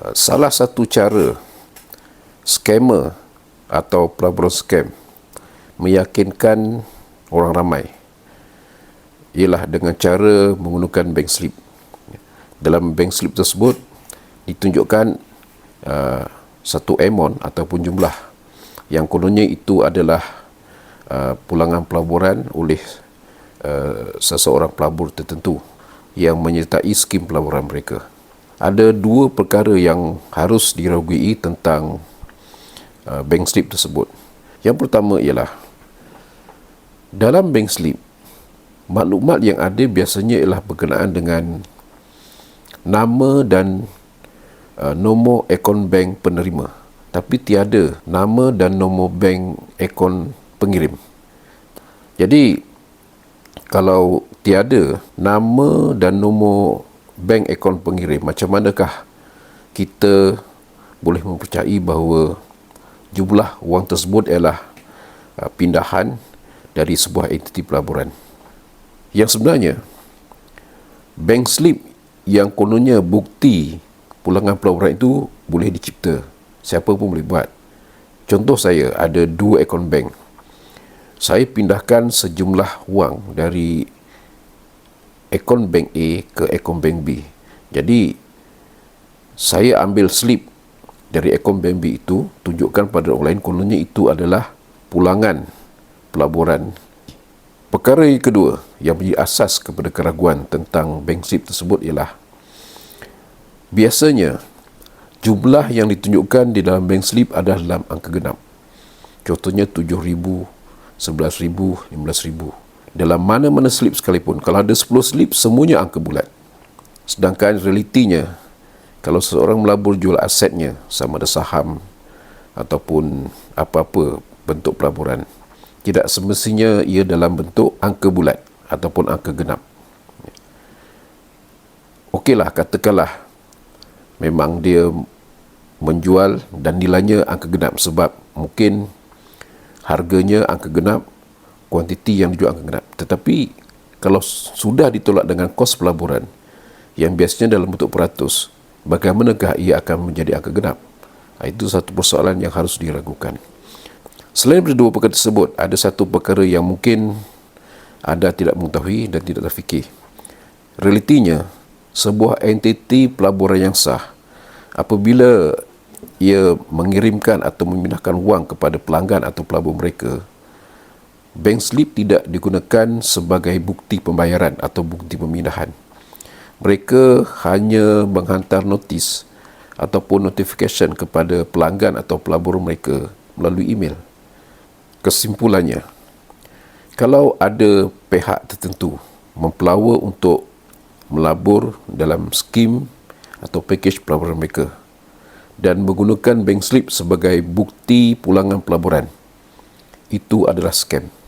Uh, salah satu cara scammer atau pelaburan scam meyakinkan orang ramai ialah dengan cara menggunakan bank slip. Dalam bank slip tersebut ditunjukkan uh, satu amount ataupun jumlah yang kononnya itu adalah uh, pulangan pelaburan oleh uh, seseorang pelabur tertentu yang menyertai skim pelaburan mereka ada dua perkara yang harus diragui tentang uh, bank slip tersebut. Yang pertama ialah dalam bank slip maklumat yang ada biasanya ialah berkenaan dengan nama dan uh, nombor akaun bank penerima tapi tiada nama dan nombor bank akaun pengirim. Jadi kalau tiada nama dan nombor bank akaun pengirim macam manakah kita boleh mempercayai bahawa jumlah wang tersebut ialah uh, pindahan dari sebuah entiti pelaburan? Yang sebenarnya bank slip yang kononnya bukti pulangan pelaburan itu boleh dicipta. Siapa pun boleh buat. Contoh saya ada dua akaun bank. Saya pindahkan sejumlah wang dari akaun bank A ke akaun bank B. Jadi saya ambil slip dari akaun bank B itu tunjukkan pada orang lain kononnya itu adalah pulangan pelaburan. Perkara yang kedua yang menjadi asas kepada keraguan tentang bank slip tersebut ialah biasanya jumlah yang ditunjukkan di dalam bank slip adalah dalam angka genap. Contohnya 7,000, 11,000, 15,000 dalam mana-mana slip sekalipun kalau ada 10 slip semuanya angka bulat. Sedangkan realitinya kalau seseorang melabur jual asetnya sama ada saham ataupun apa-apa bentuk pelaburan tidak semestinya ia dalam bentuk angka bulat ataupun angka genap. Okeylah katakanlah memang dia menjual dan nilainya angka genap sebab mungkin harganya angka genap kuantiti yang dijual angka genap. Tetapi kalau sudah ditolak dengan kos pelaburan yang biasanya dalam bentuk peratus, bagaimanakah ia akan menjadi angka genap? Ha, itu satu persoalan yang harus diragukan. Selain dari dua perkara tersebut, ada satu perkara yang mungkin anda tidak mengetahui dan tidak terfikir. Realitinya, sebuah entiti pelaburan yang sah apabila ia mengirimkan atau memindahkan wang kepada pelanggan atau pelabur mereka bank slip tidak digunakan sebagai bukti pembayaran atau bukti pemindahan. Mereka hanya menghantar notis ataupun notification kepada pelanggan atau pelabur mereka melalui email. Kesimpulannya, kalau ada pihak tertentu mempelawa untuk melabur dalam skim atau package pelaburan mereka dan menggunakan bank slip sebagai bukti pulangan pelaburan, itu adalah scam.